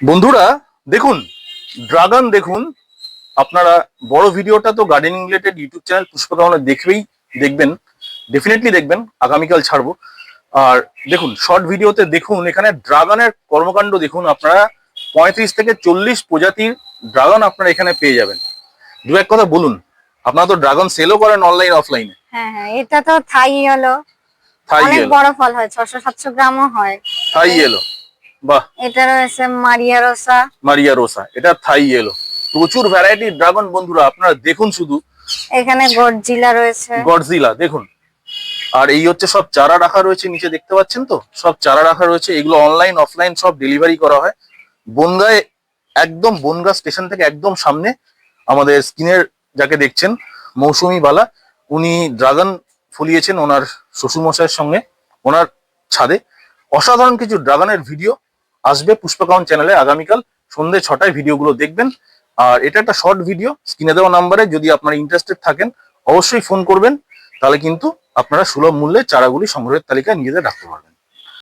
বন্ধুরা দেখুন ড্রাগন দেখুন আপনারা বড় ভিডিওটা তো gardening related YouTube channel Pushpakamana দেখবেই দেখবেন ডেফিনেটলি দেখবেন আগামীকাল ছাড়বো। আর দেখুন শর্ট ভিডিওতে দেখুন এখানে ড্রাগনের কর্মকাণ্ড দেখুন আপনারা পঁয়ত্রিশ থেকে চল্লিশ প্রজাতির ড্রাগন আপনারা এখানে পেয়ে যাবেন। দু এক কথা বলুন আপনারা তো ড্রাগন সেলও করেন অনলাইন অফলাইনে হ্যাঁ হ্যাঁ এটা তো থাই হলো থাই অনেক বড় ফল হয় ছশো সাতশো গ্রামও হয়। থাই এলো বাহ। এটা রয়েছে মারিয়া রোসা। মারিয়া রোসা এটা থাই এলো প্রচুর ভ্যারাইটি ড্রাগন বন্ধুরা আপনারা দেখুন শুধু। এখানে গডজিলা রয়েছে। গডজিলা দেখুন। আর এই হচ্ছে সব চারা রাখা রয়েছে নিচে দেখতে পাচ্ছেন তো? সব চারা রাখা রয়েছে এগুলো অনলাইন অফলাইন সব ডেলিভারি করা হয়। বনগায় একদম বনগা স্টেশন থেকে একদম সামনে আমাদের স্ক্রিনের যাকে দেখছেন মৌসুমি বালা উনি ড্রাগন ফলিয়েছেন ওনার শ্বশুরমশাইয়ের সঙ্গে ওনার ছাদে। অসাধারণ কিছু ড্রাগনের ভিডিও আসবে পুষ্পকাউন চ্যানেলে আগামীকাল সন্ধ্যে ছটায় ভিডিওগুলো দেখবেন। আর এটা একটা শর্ট ভিডিও, স্ক্রিনে দেওয়া নাম্বারে যদি আপনারা ইন্টারেস্টেড থাকেন, অবশ্যই ফোন করবেন। তাহলে কিন্তু আপনারা সুলভ মূল্যে চারাগুলি সংগ্রহের তালিকায় নিজেদের রাখতে পারবেন।